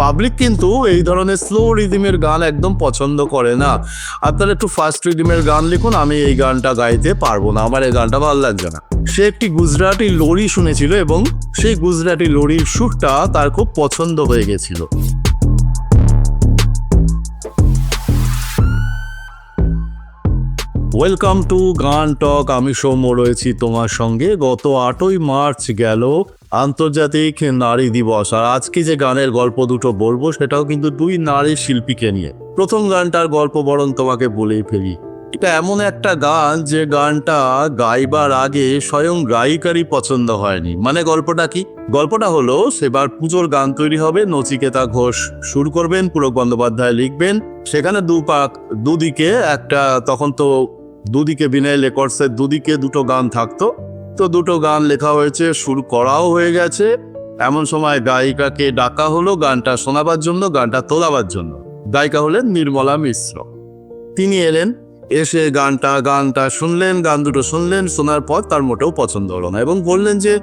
Public কিন্তু এই ধরনের স্লো রিদিমের গান একদম পছন্দ করে না। আপনারা একটু ফাস্ট রিদিমের গান লিখুন, আমি এই গানটা গাইতে পারব না। আমার এই গানটা ভালো লাগছে না। সে একটি গুজরাটি লড়ি শুনেছিল এবং সেই গুজরাটি লড়ির সুরটা তার খুব পছন্দ হয়ে গেছিল। ওয়েলকাম টু গান টক আমি সৌম্য রয়েছি তোমার সঙ্গে। গত আটই মার্চ গেল আন্তর্জাতিক নারী দিবস। আর আজকে যে গানের গল্প দুটো বলব, সেটাও কিন্তু দুই নারী শিল্পীকে নিয়ে। প্রথম গানটার গল্প বরং তোমাকে বলেই ফেলি। এটা এমন একটা গান যে গানটা গাইবার আগে স্বয়ং গায়িকারই পছন্দ হয়নি। মানে গল্পটা কি? গল্পটা হলো, সেবার পুজোর গান তৈরি হবে, নচিকেতা ঘোষ সুর করবেন, পুরক বন্দ্যোপাধ্যায় লিখবেন। সেখানে দু পাক, দুদিকে একটা, তখন তো দুদিকে বিনয় রেকর্ডসের দুদিকে দুটো গান থাকতো। তো দুটো গান লেখা হয়েছে, সুর করাও হয়ে গেছে। এমন সময় গায়িকাকে ডাকা হলো, গানটা শোনাবার জন্য, গানটা তোলাবার জন্য। গায়িকা হলেন নির্মলা মিশ্র। তিনি এলেন, এসে গানটা গানটা শুনলেন, গান দুটো শুনলেন, শোনার পর তার মোটেও পছন্দ হলো না এবং বললেন যে,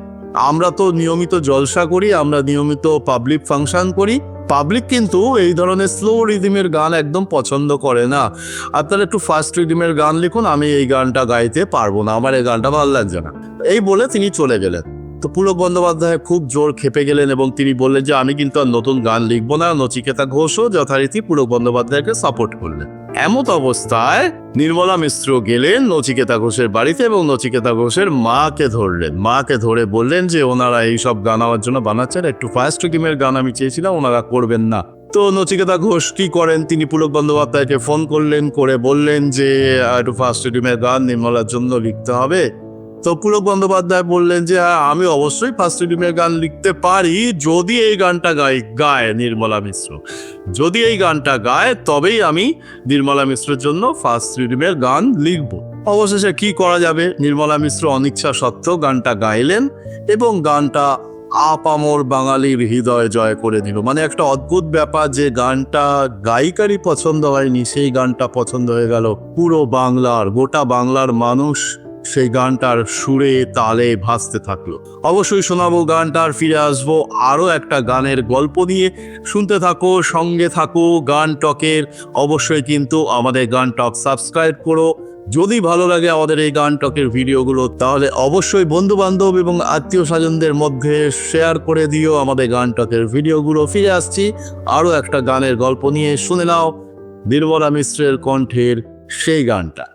আমরা তো নিয়মিত জলসা করি, আমরা নিয়মিত পাবলিক ফাংশন করি পাবলিক কিন্তু এই ধরনের স্লো রিদিমের গান একদম পছন্দ করে না। আপনারা একটু ফাস্ট রিদিমের গান লিখুন, আমি এই গানটা গাইতে পারব না, আমার এই গানটা ভালো লাগছে না। এই বলে তিনি চলে গেলেন। তো পুলক বন্দ্যোপাধ্যায় খুব জোর খেপে গেলেন এবং তিনি বললেন যে, আমি কিন্তু আর নতুন গান লিখব না, নচিকেতা ঘোষও যথারীতি পুলক বন্দ্যোপাধ্যায়কে সাপোর্ট করলেন। এমত অবস্থায় নির্মলা মিশ্র গেলেন নচিকেতা ঘোষের বাড়িতে এবং নচিকেতা ঘোষের মাকে ধরলেন। মাকে ধরে বললেন যে, ওনারা এই সব গান আমার জন্য বানাচ্ছেন। একটু ফার্স্ট টিমের গান আমি চেয়েছিলাম, ওনারা করবেন না। তো নচিকেতা ঘোষ কি করেন? তিনি পুলক বন্দ্যোপাধ্যায়কে ফোন করলেন, করে বললেন যে, একটু ফার্স্ট টিমের গান নির্মলার জন্য লিখতে হবে। তো পুলক বন্দ্যোপাধ্যায় বললেন যে হ্যাঁ, আমি অবশ্যই ফার্স্ট টিমের গান লিখতে পারি। যদি এই গানটা গাই গায় নির্মলা মিশ্র। যদি এই গানটা গায় তবেই আমি নির্মলা মিশ্রের জন্য ফার্স্ট রিডিমের গান লিখব। অবশেষে কি করা যাবে? নির্মলা মিশ্র অনিচ্ছা সত্ত্বেও গানটা গাইলেন এবং গানটা আপামর বাঙালির হৃদয় জয় করে দিল। মানে একটা অদ্ভুত ব্যাপার যে গানটা গায়িকারই পছন্দ হয়নি সেই গানটা পছন্দ হয়ে গেল পুরো বাংলার গোটা বাংলার মানুষ সেই গানটার সুরে তালে ভাসতে থাকল। অবশ্যই শোনাবো গানটার, ফিরে আসব আরও একটা গানের গল্প নিয়ে। শুনতে থাকো, সঙ্গে থাকো গান টকের। অবশ্যই কিন্তু আমাদের গান টক সাবস্ক্রাইব করো। যদি ভালো লাগে আমাদের এই গান টকের ভিডিওগুলো, তাহলে অবশ্যই বন্ধু বান্ধব এবং আত্মীয় স্বজনদের মধ্যে শেয়ার করে দিও আমাদের গান টকের ভিডিওগুলো। ফিরে আসছি, আরও একটা গানের গল্প নিয়ে। শুনে নাও, নির্মলা মিশ্রের কণ্ঠের সেই গানটা।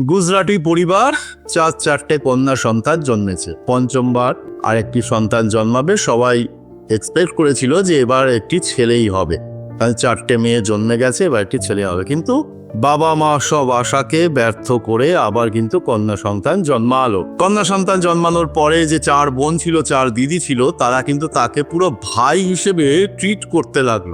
গুজরাটি পরিবার চার চারটে কন্যা সন্তান জন্মেছে। পঞ্চমবার আরেকটি সন্তান জন্মাবে, সবাই এক্সপেক্ট করেছিল যে এবার একটি ছেলেই হবে। কারণ চারটে মেয়ে জন্মে গেছে, এবার একটি ছেলে হবে। কিন্তু বাবা মা সব আশাকে ব্যর্থ করে আবার কিন্তু কন্যা সন্তান জন্মালো। কন্যা সন্তান জন্মানোর পরে যে চার বোন ছিল, চার দিদি ছিল, তারা কিন্তু তাকে পুরো ভাই হিসেবে ট্রিট করতে লাগল।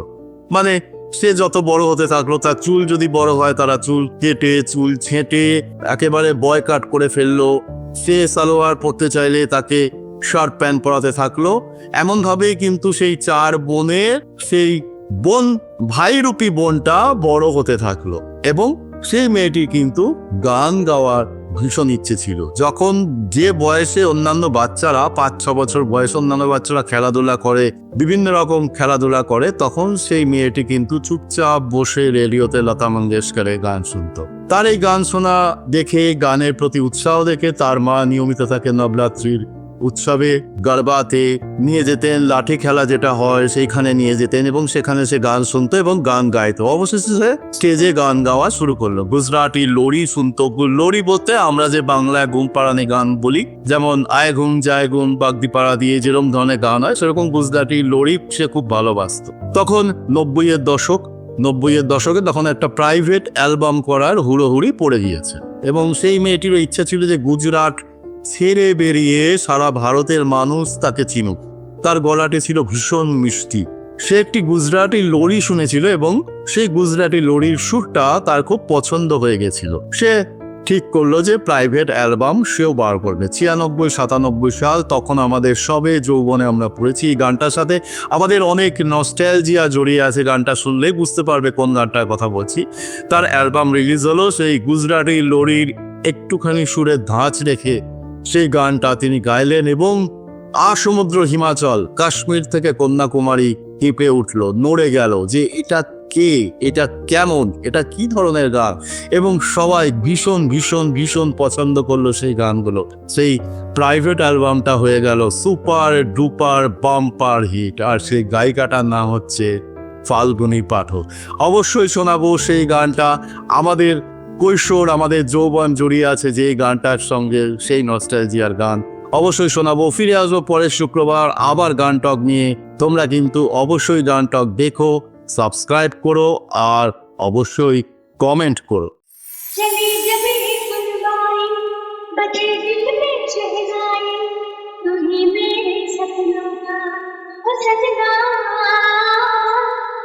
মানে সে যত বড় হতে থাকল, তার চুল যদি বড় হয়, তারা চুল কেটে, চুল ছেঁটে, একেবারে বয় কাট করে ফেলল। সে সালোয়ার পরতে চাইলে তাকে শার্ট প্যান্ট পরাতে থাকল। এমন ভাবে কিন্তু সেই চার বোনের, সেই বোন, ভাইরূপী বোনটা বড় হতে থাকল। এবং সেই মেয়েটি কিন্তু গান গাওয়ার ভীষণ ইচ্ছে ছিল। যখন যে বয়সে অন্যান্য বাচ্চারা, পাঁচ, ছ বছর বয়সে অন্যান্য বাচ্চারা খেলাধুলা করে, বিভিন্ন রকম খেলাধুলা করে, তখন সেই মেয়েটি কিন্তু চুপচাপ বসে রেডিওতে লতা মঙ্গেশকরের গান শুনত। তার এই গান শোনা দেখে, গানের প্রতি উৎসাহ দেখে তার মা নিয়মিত থাকে নবরাত্রির উৎসবে গারবাতে নিয়ে যেতেন, লাঠি খেলা যেটা হয় সেইখানে নিয়ে যেতেন এবং সেখানে সে গান শুনতো এবং গান গাইতো। অবশেষে সে স্টেজে গান গাওয়া শুরু করল। গুজরাটি লড়ি শুনতো। লড়ি বলতে আমরা যে বাংলায় ঘুম পাড়ানি গান বলি, যেমন আয় ঘুম, যায় ঘুম বাগদি পাড়া দিয়ে যেরকম ধরনের গান হয়, সেরকম গুজরাটি লড়ি সে খুব ভালোবাসতো। তখন নব্বইয়ের দশক, নব্বইয়ের দশকে তখন একটা প্রাইভেট অ্যালবাম করার হুড়োহুড়ি পড়ে গিয়েছে এবং সেই মেয়েটিরও ইচ্ছা ছিল যে গুজরাট ছেড়ে বেরিয়ে সারা ভারতের মানুষ তাকে চিনুক। তার গলাটি ছিল ভীষণ মিষ্টি। সে একটি গুজরাটি লড়ি শুনেছিল এবং সেই গুজরাটি লড়ির সুরটা তার খুব পছন্দ হয়ে গেছিল। সে ঠিক করল যে প্রাইভেট অ্যালবাম সেও বার করবে। ছিয়ানব্বই, সাতানব্বই সাল তখন আমাদের সবে যৌবনে আমরা পড়েছি এই গানটার সাথে। আমাদের অনেক নস্টালজিয়া জড়িয়ে আছে গানটা শুনলেই বুঝতে পারবে কোন গানটার কথা বলছি। তার অ্যালবাম রিলিজ হলো, সেই গুজরাটি লড়ির একটুখানি সুরের ধাঁচ রেখে সেই গানটা তিনি গাইলেন এবং আসমুদ্র হিমাচল, কাশ্মীর থেকে কন্যাকুমারী কেঁপে উঠল, নড়ে গেল যে এটা কে, এটা কেমন, এটা কি ধরনের গান? এবং সবাই ভীষণ ভীষণ ভীষণ পছন্দ করল সেই গানগুলো। সেই প্রাইভেট অ্যালবামটা হয়ে গেল সুপার ডুপার বাম্পার হিট আর সেই গায়িকাটার নাম হচ্ছে ফাল্গুনি পাঠক। অবশ্যই শোনাবো সেই গানটা। আমাদের কৈশোর আমাদের যৌবন জড়িয়ে আছে যে গানটার সঙ্গে সেই নস্টালজিয়ার গান অবশ্যই শোনাবো ফিরে আসবো পরের শুক্রবার আবার গান টক নিয়ে তোমরা কিন্তু অবশ্যই গান টক দেখো সাবস্ক্রাইব করো আর অবশ্যই কমেন্ট করো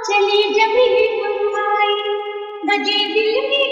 चली जब ही फुलवाई बजे दिल में